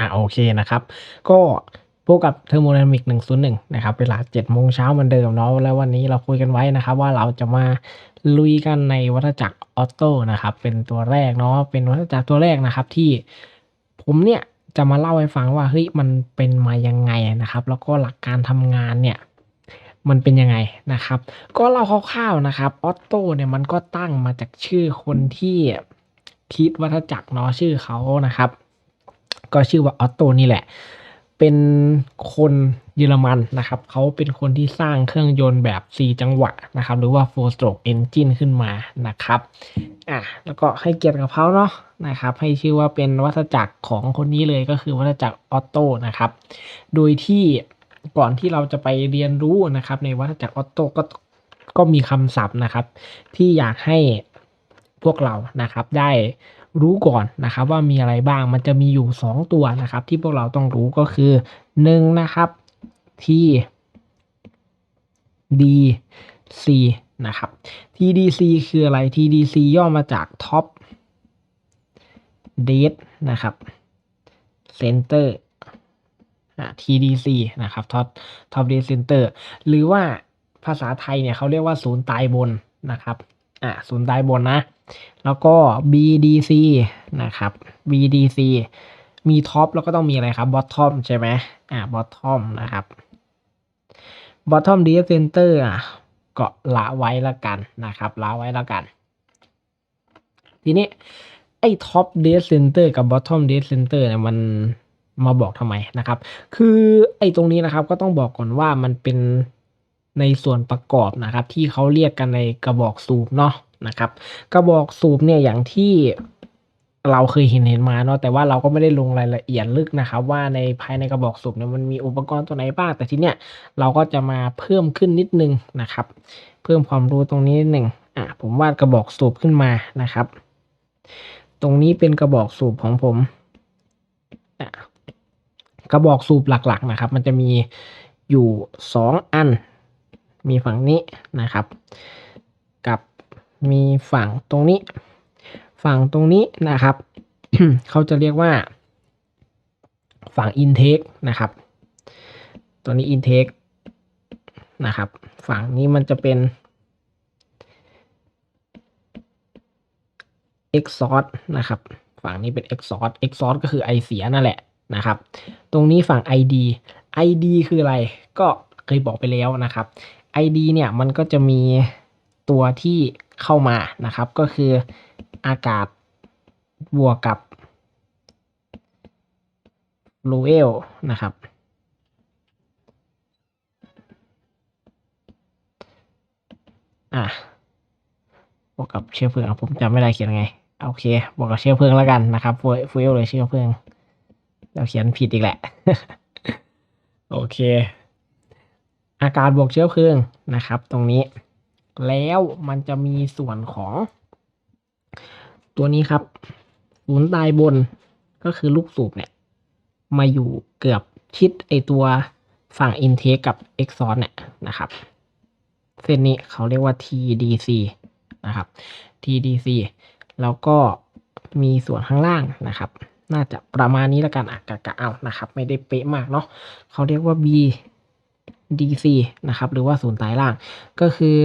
อ่าโอเคนะครับ ก็พบกับเทอร์โมไดนามิก101 นะครับ เวลา7โมงเช้าเหมือนเดิมเนาะแล้ววันนี้เราคุยกันไว้นะครับ ว่าเราจะมาลุยกันในวัฏจักรออโต้นะครับ เป็นตัวแรกเนาะเป็นวัฏจักรตัวแรกนะครับที่ผมเนี่ยจะมาเล่าให้ฟังว่าเฮ้ยมันเป็นมายังไงนะครับ แล้วก็หลักการทำงานเนี่ยมันเป็นยังไงนะครับ ก็เล่าคร่าวๆนะครับออโต้เนี่ยมันก็ตั้งมาจากชื่อคนที่คิดวัฏจักรเนาะชื่อเขานะครับ ก็ชื่อว่าออโตนี่แหละ เป็นคนเยอรมันนะครับเขาเป็นคนที่สร้างเครื่องยนต์แบบ 4 จังหวะนะครับ หรือว่า four stroke engine ขึ้นมานะครับอะแล้วก็ให้เกียรติกับเขาเนาะนะครับ ให้ชื่อว่าเป็นวัฏจักรของคนนี้เลยก็คือวัฏจักรออโต้นะครับ โดยที่ก่อนที่เราจะไปเรียนรู้นะครับ ในวัฏจักรออโต้ก็ก็มีคำศัพท์นะครับ ที่อยากให้พวกเรานะครับได้ รู้ก่อนนะครับว่ามีอะไรบ้างมันจะมีอยู่ 2 ตัวนะครับ ที่พวกเราต้องรู้ก็คือ1นะครับ T D C นะครับ TDC คืออะไร TDC ย่อมาจาก Top Date นะครับ Center TDC นะครับ Top Top Date Center หรือว่าภาษาไทยเนี่ยเขาเรียกว่าศูนย์ตายบนนะครับ อ่าศูนย์ตายบนนะ แล้วก็ BDC นะครับ BDC มีท็อปแล้วก็ต้องมีอะไรครับ bottom ใช่ไหมอ่า bottom นะครับ bottom data center อะก็ละไว้ละกันนะครับละไว้ละกัน ทีนี้ไอ้ top data center กับ bottom data center เนี่ยมันมาบอกทำไมนะครับ คือไอ้ตรงนี้นะครับก็ต้องบอกก่อนว่ามันเป็น ในส่วนประกอบนะครับ ที่เขาเรียกกันในกระบอกสูบเนาะนะครับ กระบอกสูบเนี่ยอย่างที่เราเคยเห็นเห็นมาเนาะแต่ว่าเราก็ไม่ได้ลงรายละเอียดลึกนะครับ ว่าในภายในกระบอกสูบเนี่ยมันมีอุปกรณ์ตัวไหนบ้างแต่ทีเนี้ยเราก็จะมาเพิ่มขึ้นนิดนึงนะครับ เพิ่มความรู้ตรงนี้นิดหนึ่งอะผมวาดกระบอกสูบขึ้นมานะครับ ตรงนี้เป็นกระบอกสูบของผมอะกระบอกสูบหลักๆนะครับ มันจะมีอยู่สองอัน มีฝั่งนี้นะครับ กับมีฝั่งตรงนี้ ฝั่งตรงนี้นะครับ เขาจะเรียกว่าฝั่ง intake นะครับ ตัวนี้ intake นะครับ ฝั่งนี้มันจะเป็น exhaust นะครับ ฝั่งนี้เป็น exhaust exhaust ก็คือไอเสียนั่นแหละนะครับ ตรงนี้ฝั่ง id id คืออะไร ก็เคยบอกไปแล้วนะครับ id เนี่ยมันก็จะมีตัวที่เข้ามานะครับ ก็คืออากาศบวกกับ f l u e l นะครับ อะบวกกับเชื้อเพลิงผมจำไม่ได้เขียนไง โอเค บวกกับเชื้อเพลิงแล้วกันนะครับฟูเอลเลยเชื้อเพลิงเราเขียนผิดอีกแหละ โอเค อากาศบวกเชื้อเพลิงนะครับ ตรงนี้ แล้วมันจะมีส่วนของ ตัวนี้ครับศูนย์ตายบนก็คือลูกสูบเนี่ย มาอยู่เกือบชิดไอตัวฝั่ง intake กับ exhaust เนี่ยนะครับ เส้นนี้เขาเรียกว่า TDC นะครับ TDC แล้วก็มีส่วนข้างล่างนะครับ น่าจะประมาณนี้แล้วกันอะกะกะเอานะครับ ไม่ได้เป๊ะมากเนาะเขาเรียกว่า B DC นะครับหรือว่าศูนย์ตายล่าง ก็คือ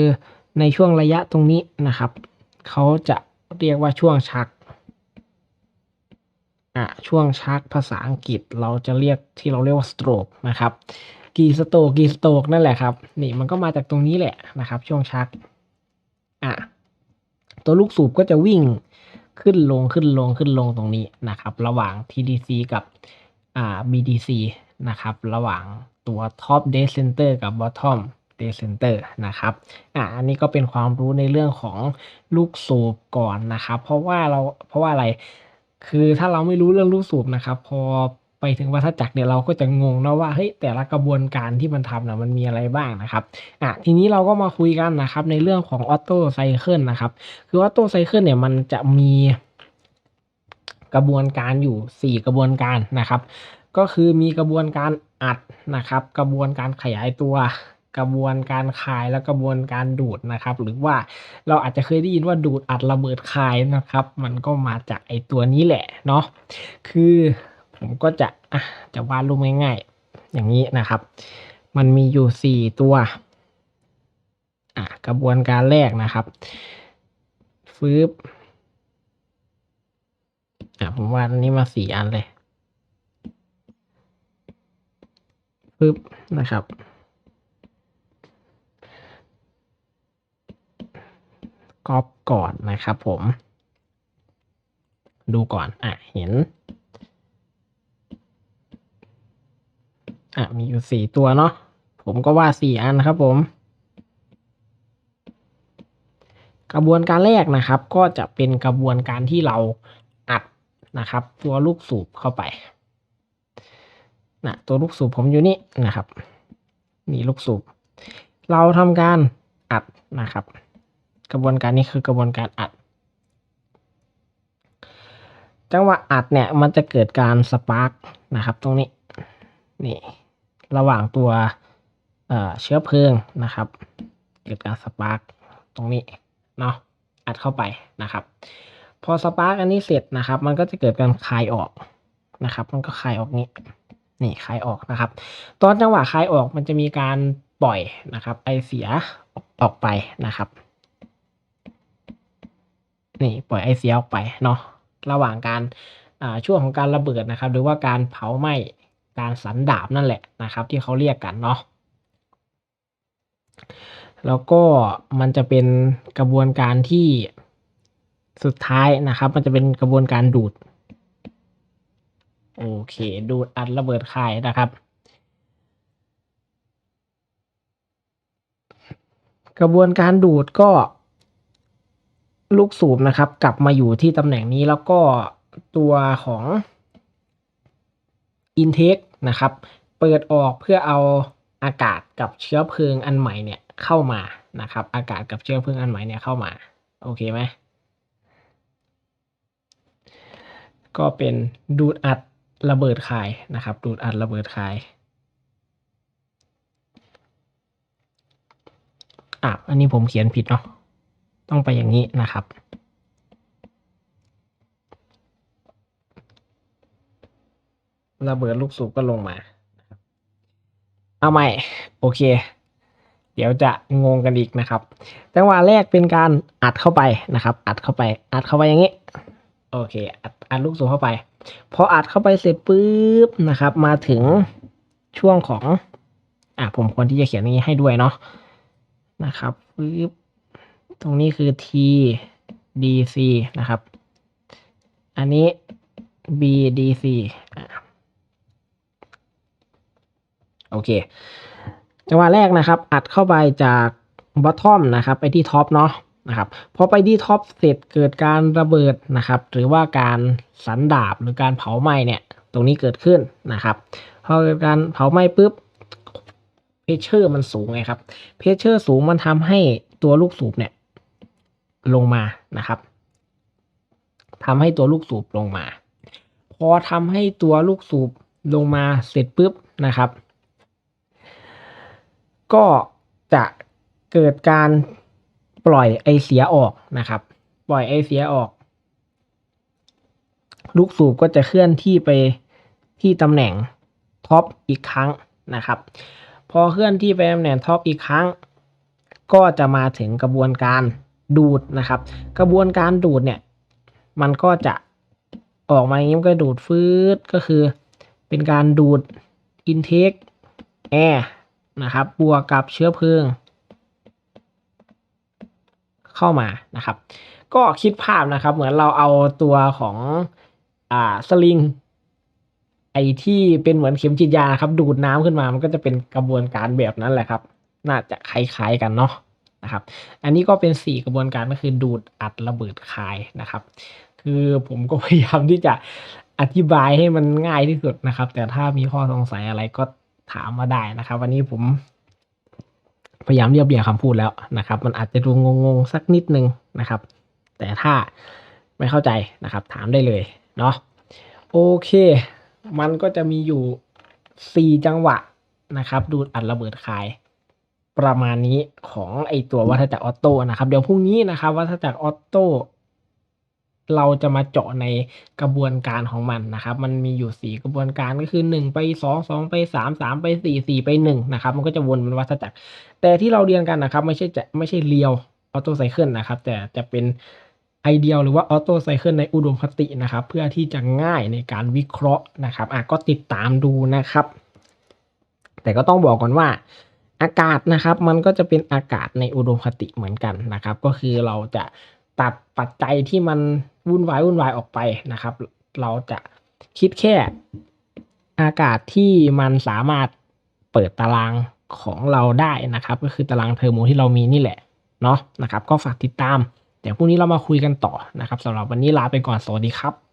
ในช่วงระยะตรงนี้นะครับเขาจะเรียกว่าช่วงชักอะช่วงชักภาษาอังกฤษเราจะเรียกที่เราเรียกว่า stroke นะครับกีสโตกกีสโตกนั่นแหละครับนี่มันก็มาจากตรงนี้แหละนะครับ ช่วงชักอะตัวลูกสูบก็จะวิ่งขึ้นลงขึ้นลงขึ้นลงตรงนี้นะครับ ระหว่าง TDC กับอ่า BDC นะครับ ระหว่าง ตัว Top Dead Center กับ Bottom Dead Center นะครับอะอันนี้ก็เป็นความรู้ในเรื่องของลูกสูบก่อนนะครับ เพราะว่าเราเพราะว่าอะไร คือถ้าเราไม่รู้เรื่องลูกสูบนะครับพอไปถึงวัฏจักรเนี่ยเราก็จะงงนะว่าเฮ้ยแต่ละกระบวนการที่มันทำนะมันมีอะไรบ้างนะครับอะทีนี้เราก็มาคุยกันนะครับในเรื่องของออโต้ไซเคิลนะครับคือออโต้ไซเคิลเนี่ยมันจะมีกระบวนการอยู่ 4 กระบวนการนะครับ ก็คือมีกระบวนการ อัดนะครับ กระบวนการขยายตัว กระบวนการคายและกระบวนการดูดนะครับ หรือว่าเราอาจจะเคยได้ยินว่าดูดอัดระเบิดคายนะครับ มันก็มาจากไอตัวนี้แหละเนาะคือผมก็จะะจะวาดรูปง่ายๆ อย่างนี้นะครับ มันมีอยู่สี่ตัวอะกระบวนการแรกนะครับฟืบอะผมวาดนนี้มาสี่อันเลย ฟืบนะครับ ก๊อปก่อนนะครับผม ดูก่อน อะ เห็น อะ มีอยู่สี่ตัวเนาะ ผมก็ว่าสี่อันครับผม กระบวนการแรกนะครับ ก็จะเป็นกระบวนการที่เราอัดนะครับ ตัวลูกสูบเข้าไป นะตัวลูกสูบผมอยู่นี่นะครับนี่ลูกสูบ เราทำการอัดนะครับ กระบวนการนี้คือกระบวนการอัด จังหวะอัดเนี่ยมันจะเกิดการสปาร์กนะครับตรงนี้นี่ระหว่างตัวเเชื้อเพลิงนะครับ เกิดการสปาร์กตรงนี้เนาะอัดเข้าไปนะครับ พอสปาร์กอันนี้เสร็จนะครับ มันก็จะเกิดการคายออกนะครับ มันก็คายออกนี้ นี่คลายออกนะครับ ตอนจังหวะคลายออกมันจะมีการปล่อยนะครับไอเสียออกไปนะครับ นี่ปล่อยไอเสียออกไปเนาะระหว่างการช่วงของการระเบิดนะครับ หรือว่าการเผาไหม้การสันดาบนั่นแหละนะครับ ที่เขาเรียกกันเนาะแล้วก็มันจะเป็นกระบวนการที่สุดท้ายนะครับ มันจะเป็นกระบวนการดูด โอเค ดูดอัดระเบิดคายนะครับ กระบวนการดูดก็ลูกสูบนะครับ กลับมาอยู่ที่ตำแหน่งนี้แล้วก็ตัวของ intake นะครับ เปิดออกเพื่อเอาอากาศกับเชื้อเพลิงอันใหม่เนี่ยเข้ามานะครับ อากาศกับเชื้อเพลิงอันใหม่เนี่ยเข้ามา โอเคไหมก็เป็นดูดอัด ระเบิดคายนะครับ ดูดอัดระเบิดคาย อะอันนี้ผมเขียนผิดเนาะต้องไปอย่างนี้นะครับ ระเบิดลูกสูบก็ลงมา เอาใหม่ โอเค เดี๋ยวจะงงกันอีกนะครับจังหวะแรกเป็นการอัดเข้าไปนะครับ อัดเข้าไป อัดเข้าไปอย่างนี้ โอเคอัดอัดลูกสูบเข้าไป พออัดเข้าไปเสร็จปุ๊บนะครับ มาถึงช่วงของ อะผมควรที่จะเขียนอย่างนี้ให้ด้วยเนาะนะครับปุ๊บตรงนี้คือ T D C นะครับ อันนี้ B D C โอเค จังหวะแรกนะครับ อัดเข้าไปจากบอททอมนะครับ ไปที่ท็อปเนาะ นะครับพอไปที่ท็อปเสร็จเกิดการระเบิดนะครับ หรือว่าการสันดาบหรือการเผาไหม้เนี่ยตรงนี้เกิดขึ้นนะครับพอเกิดการเผาไหม้ปุ๊บเพชเชอร์มันสูงไงครับเพชเชอร์สูงมันทำให้ตัวลูกสูบเนี่ยลงมานะครับทำให้ตัวลูกสูบลงมา พอทำให้ตัวลูกสูบลงมาเสร็จปุ๊บนะครับ ก็จะเกิดการ ปล่อยไอเสียออกนะครับ ปล่อยไอเสียออก ลูกสูบก็จะเคลื่อนที่ไปที่ตำแหน่งท็อปอีกครั้งนะครับ พอเคลื่อนที่ไปตำแหน่งท็อปอีกครั้ง ก็จะมาถึงกระบวนการดูดนะครับ กระบวนการดูดเนี่ย มันก็จะออกมาอย่างนี้ก็ดูดฟืดก็คือ เป็นการดูด intake air นะครับบวกกับเชื้อเพลิง เข้ามานะครับ ก็คิดภาพนะครับ เหมือนเราเอาตัวของอ่าสลิงไอที่เป็นเหมือนเข็มฉีดยาครับ ดูดน้ำขึ้นมามันก็จะเป็นกระบวนการแบบนั้นแหละครับ น่าจะคล้ายๆกันเนาะนะครับ อันนี้ก็เป็นสี่กระบวนการก็คือดูดอัดระเบิดคายนะครับ คือผมก็พยายามที่จะอธิบายให้มันง่ายที่สุดนะครับ แต่ถ้ามีข้อสงสัยอะไรก็ถามมาได้นะครับ วันนี้ผม พยายามเรียบเรียงคำพูดแล้วนะครับ มันอาจจะดูงงๆสักนิดนึงนะครับ แต่ถ้าไม่เข้าใจนะครับ ถามได้เลยเนาะโอเค มันก็จะมีอยู่สี่จังหวะนะครับ ดูดอัดระเบิดคาย ประมาณนี้ของไอตัววัฏจักรออโต้นะครับ เดี๋ยวพรุ่งนี้นะครับวัฏจักรออโต้ เราจะมาเจาะในกระบวนการของมันนะครับ มันมีอยู่ 4 กระบวนการก็คือ 1 ไป 2 2 ไป 3 3 ไป 4 4 ไป1นะครับ มันก็จะวนเป็นวัฏจักร แต่ที่เราเรียนกันนะครับ ไม่ใช่จะไม่ใช่เรียวออโต้ไซเคิลนะครับ แต่จะเป็นไอเดียหรือว่าออโต้ไซเคิลในอุดมคตินะครับ เพื่อที่จะง่ายในการวิเคราะห์นะครับอะก็ติดตามดูนะครับ แต่ก็ต้องบอกก่อนว่าอากาศนะครับ มันก็จะเป็นอากาศในอุดมคติเหมือนกันนะครับ ก็คือเราจะตัดปัจจัยที่มัน วุ่นวายวุ่นวายออกไปนะครับ เราจะคิดแค่อากาศที่มันสามารถเปิดตารางของเราได้นะครับ ก็คือตารางเทอร์โมที่เรามีนี่แหละเนาะนะครับ ก็ฝากติดตาม เดี๋ยวพรุ่งนี้เรามาคุยกันต่อนะครับสำหรับวันนี้ลาไปก่อนสวัสดีครับ